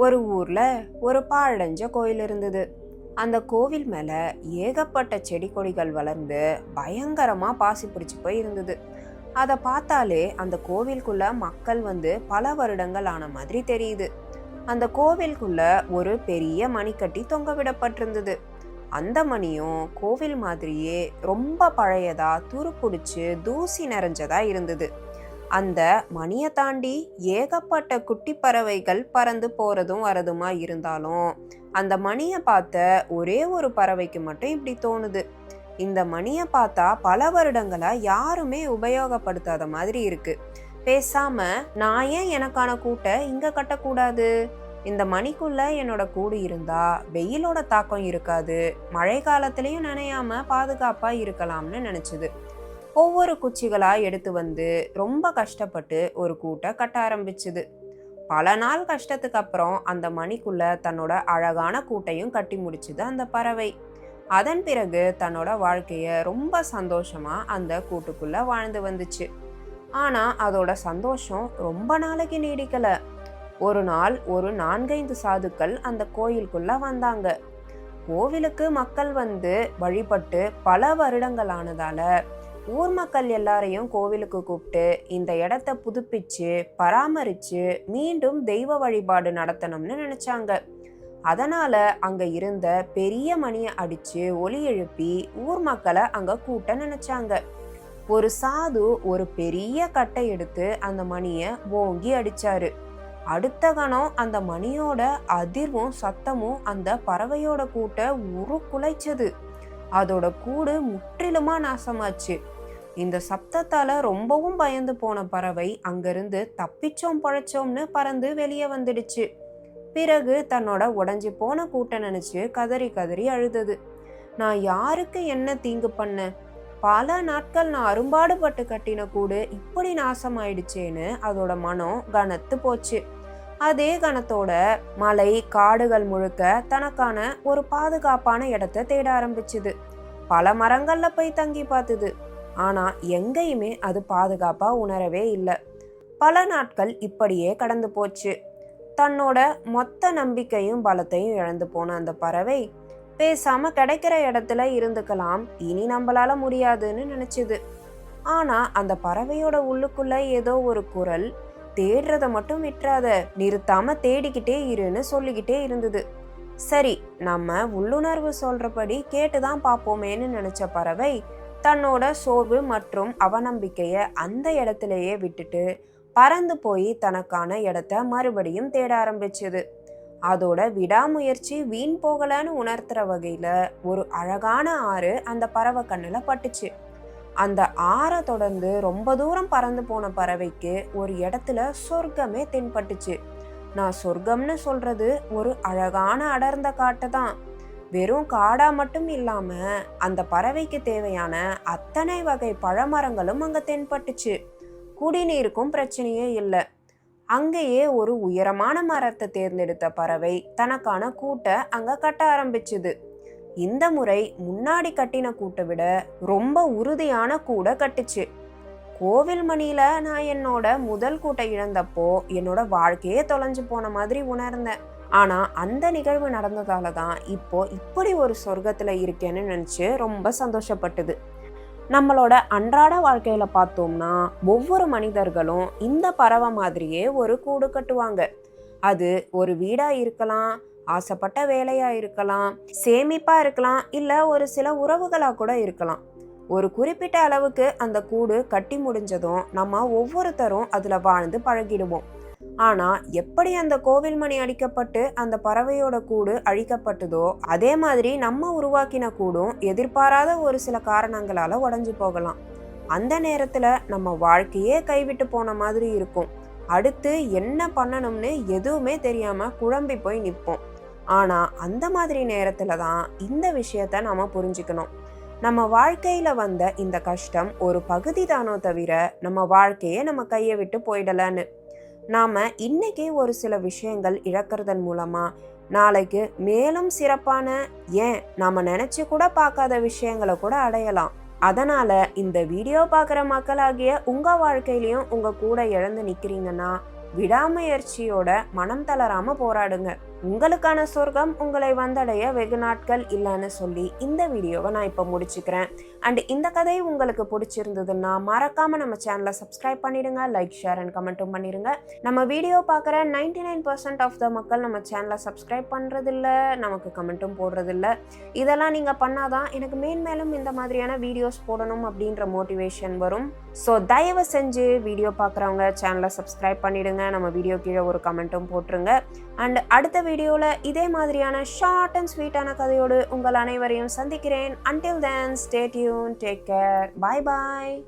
ஒரு ஊரில் ஒரு பாழடைஞ்ச கோயில் இருந்தது. அந்த கோவில் மேலே ஏகப்பட்ட செடி கொடிகள் வளர்ந்து பயங்கரமாக பாசி பிடிச்சி போய் இருந்தது. அதை பார்த்தாலே அந்த கோவிலுக்குள்ள மக்கள் வந்து பல வருடங்கள் ஆன மாதிரி தெரியுது. அந்த கோவிலுக்குள்ள ஒரு பெரிய மணிக்கட்டி தொங்க விடப்பட்டிருந்தது. அந்த மணியும் கோவில் மாதிரியே ரொம்ப பழையதா துருப்பிடிச்சு தூசி நிறைஞ்சதா இருந்தது. அந்த மணியை தாண்டி ஏகப்பட்ட குட்டி பறவைகள் பறந்து போகிறதும் வரதுமா இருந்தாலும் அந்த மணியை பார்த்த ஒரே ஒரு பறவைக்கு மட்டும் இப்படி தோணுது. இந்த மணியை பார்த்தா பல வருடங்களை யாருமே உபயோகப்படுத்தாத மாதிரி இருக்கு. பேசாம நான் ஏன் எனக்கான கூட்டை இங்கே கட்டக்கூடாது? இந்த மணிக்குள்ள என்னோட கூடு இருந்தா வெயிலோட தாக்கம் இருக்காது மழை காலத்திலையும் நினையாம பாதுகாப்பா இருக்கலாம்னு நினைச்சது. ஒவ்வொரு குச்சிகளாக எடுத்து வந்து ரொம்ப கஷ்டப்பட்டு ஒரு கூட்டை கட்ட ஆரம்பிச்சுது. பல நாள் கஷ்டத்துக்கு அப்புறம் அந்த மணிக்குள்ள தன்னோட அழகான கூட்டையும் கட்டி முடிச்சுது அந்த பறவை. அதன் பிறகு தன்னோட வாழ்க்கையை ரொம்ப சந்தோஷமா அந்த கூட்டுக்குள்ள வாழ்ந்து வந்துச்சு. ஆனா அதோட சந்தோஷம் ரொம்ப நாளைக்கு நீடிக்கல. ஒரு நாள் ஒரு நான்கைந்து சாதுக்கள் அந்த கோயிலுக்குள்ள வந்தாங்க. கோவிலுக்கு மக்கள் வந்து வழிபட்டு பல வருடங்கள் ஆனதால ஊர் மக்கள் எல்லாரையும் கோவிலுக்கு கூப்பிட்டு இந்த இடத்த புதுப்பிச்சு பராமரிச்சு மீண்டும் தெய்வ வழிபாடு நடத்தணும்னு நினைச்சாங்க. அதனால அங்க இருந்த பெரிய மணியை அடிச்சு ஒலி எழுப்பி ஊர் மக்களை அங்க கூட்ட நினைச்சாங்க. ஒரு சாது ஒரு பெரிய கட்டை எடுத்து அந்த மணியை ஓங்கி அடிச்சாரு. அடுத்த கணம் அந்த மணியோட அதிர்வும் சத்தமும் அந்த பறவையோட கூட்டை உருக்குலைச்சது. அதோட கூடு முற்றிலுமா நாசமாச்சு. இந்த சப்தத்தால ரொம்பவும் பயந்து போன பறவை அங்கிருந்து தப்பிச்சோம் பழைச்சோம்னு பறந்து வெளியே வந்துடுச்சு. பிறகு தன்னோட உடஞ்சி போன கூட்ட நினைச்சு கதறி கதறி அழுதது. நான் யாருக்கு என்ன தீங்கு பண்ண? பல நாட்கள் நான் அரும்பாடுபட்டு கட்டின கூடு இப்படி நாசமாயிடுச்சேன்னு அதோட மனம் கனத்து போச்சு. அதே கணத்தோட மலை காடுகள் முழுக்க தனக்கான ஒரு பாதுகாப்பான இடத்தை தேட ஆரம்பிச்சுது. பல மரங்கள்ல போய் தங்கி பார்த்தது ஆனால் எங்கேயுமே அது பாதுகாப்பாக உணரவே இல்லை. பல நாட்கள் இப்படியே கடந்து போச்சு. தன்னோட மொத்த நம்பிக்கையும் பலத்தையும் இழந்து போன அந்த பறவை பேசாம கிடைக்கிற இடத்துல இருந்துக்கலாம் இனி நம்மளால முடியாதுன்னு நினைச்சுது. ஆனா அந்த பறவையோட உள்ளுக்குள்ள ஏதோ ஒரு குரல் தேடுறத மட்டும் விட்டுறாத நிறுத்தாம தேடிக்கிட்டே இருன்னு சொல்லிக்கிட்டே இருந்தது. சரி நம்ம உள்ளுணர்வு சொல்றபடி கேட்டுதான் பார்ப்போமேன்னு நினைச்ச பறவை தன்னோட சோர்வு மற்றும் அவநம்பிக்கையை அந்த இடத்திலேயே விட்டுட்டு பறந்து போய் தனக்கான இடத்த மறுபடியும் தேட ஆரம்பிச்சது. அதோட விடாமுயற்சி வீண் போகலன்னு உணர்த்துற வகையில ஒரு அழகான ஆறு அந்த பறவை கண்ணுல பட்டுச்சு. அந்த ஆறை தொடர்ந்து ரொம்ப தூரம் பறந்து போன பறவைக்கு ஒரு இடத்துல சொர்க்கமே தென்பட்டுச்சு. நான் சொர்க்கம்னு சொல்றது ஒரு அழகான அடர்ந்த காட்டை தான் வெறும் காடா மட்டும் இல்லாம அந்த பறவைக்கு தேவையான அத்தனை வகை பழமரங்களும் அங்க தென்பட்டுச்சு. குடிநீருக்கும் பிரச்சனையே இல்லை. அங்கேயே ஒரு உயரமான மரத்தை தேர்ந்தெடுத்த பறவை தனக்கான கூட்டை அங்க கட்ட ஆரம்பிச்சுது. இந்த முறை முன்னாடி கட்டின கூட்டை விட ரொம்ப உறுதியான கூடை கட்டுச்சு. கோவில் மணியில நான் என்னோட முதல் கூட்டை இழந்தப்போ என்னோட வாழ்க்கையே தொலைஞ்சு போன மாதிரி உணர்ந்தேன். ஆனால் அந்த நிகழ்வு நடந்ததால தான் இப்போ இப்படி ஒரு சொர்க்கத்தில் இருக்கேன்னு நினச்சி ரொம்ப சந்தோஷப்பட்டது. நம்மளோட அன்றாட வாழ்க்கையில் பார்த்தோம்னா ஒவ்வொரு மனிதர்களும் இந்த பறவை மாதிரியே ஒரு கூடு கட்டுவாங்க. அது ஒரு வீடாக இருக்கலாம் ஆசைப்பட்ட வேலையாக இருக்கலாம் சேமிப்பாக இருக்கலாம் இல்லை ஒரு சில உறவுகளாக கூட இருக்கலாம். ஒரு குறிப்பிட்ட அளவுக்கு அந்த கூடு கட்டி முடிஞ்சதும் நம்ம ஒவ்வொருத்தரும் அதில் வாழ்ந்து பழகிடுவோம். ஆனா எப்படி அந்த கோவில் மணி அடிக்கப்பட்டு அந்த பறவையோட கூடு அழிக்கப்பட்டதோ அதே மாதிரி நம்ம உருவாக்கின கூடும் எதிர்பாராத ஒரு சில காரணங்களால உடஞ்சு போகலாம். அந்த நேரத்துல நம்ம வாழ்க்கையே கைவிட்டு போன மாதிரி இருக்கும். அடுத்து என்ன பண்ணணும்னு எதுவுமே தெரியாம குழம்பி போய் நிற்போம். ஆனா அந்த மாதிரி நேரத்துல தான் இந்த விஷயத்த நாம புரிஞ்சுக்கணும். நம்ம வாழ்க்கையில வந்த இந்த கஷ்டம் ஒரு பகுதி தானோ தவிர நம்ம வாழ்க்கையே நம்ம கையை விட்டு போயிடலன்னு. நாம் இன்றைக்கே ஒரு சில விஷயங்கள் இழக்கிறதன் மூலமாக நாளைக்கு மேலும் சிறப்பான ஏன் நாம் நினச்சி கூட பார்க்காத விஷயங்களை கூட அடையலாம். அதனால் இந்த வீடியோ பார்க்குற மக்களாகிய உங்கள் வாழ்க்கையிலையும் உங்கள் கூட இழந்து நிற்கிறீங்கன்னா விடாமுயற்சியோட மனம் தளராம போராடுங்க. உங்களுக்கான சொர்க்கம் உங்களை வந்தடைய வெகு நாட்கள் இல்லைன்னு சொல்லி இந்த வீடியோவை நான் இப்போ முடிச்சுக்கிறேன். அண்ட் இந்த கதை உங்களுக்கு பிடிச்சிருந்ததுன்னா மறக்காம நம்ம சேனலை சப்ஸ்கிரைப் பண்ணிடுங்க லைக் ஷேர் அண்ட் கமெண்ட்டும் பண்ணிடுங்க நம்ம வீடியோ பார்க்குற ninety nine percent of the மக்கள் நம்ம சேனலை சப்ஸ்கிரைப் பண்ணுறதில்ல நமக்கு கமெண்ட்டும் போடுறதில்ல. இதெல்லாம் நீங்கள் பண்ணாதான் எனக்கு மேன்மேலும் இந்த மாதிரியான வீடியோஸ் போடணும் அப்படின்ற மோட்டிவேஷன் வரும். ஸோ தயவு செஞ்சு வீடியோ பார்க்குறவங்க சேனலை சப்ஸ்கிரைப் பண்ணிடுங்க. நம்ம வீடியோ கீழே ஒரு கமெண்ட்டும் போட்டுருங்க. அண்ட் அடுத்த வீடியோவில் இதே மாதிரியான ஷார்ட் அண்ட் ஸ்வீட்டான கதையோடு உங்கள் அனைவரையும் சந்திக்கிறேன். Until then stay tuned take care bye bye